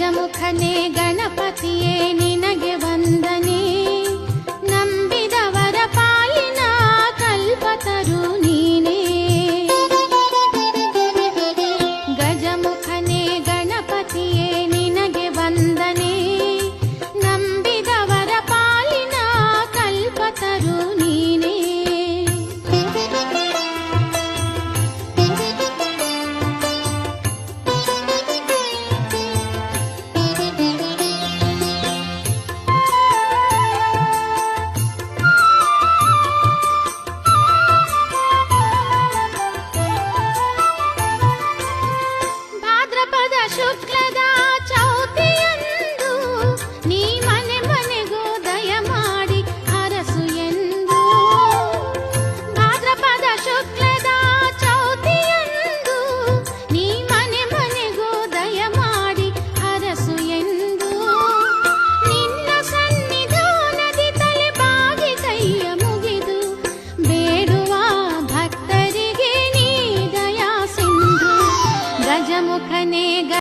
గజముఖనే గణపతియేని शुक्लदा ಸಹಜ ಮುಖನೆ ಗ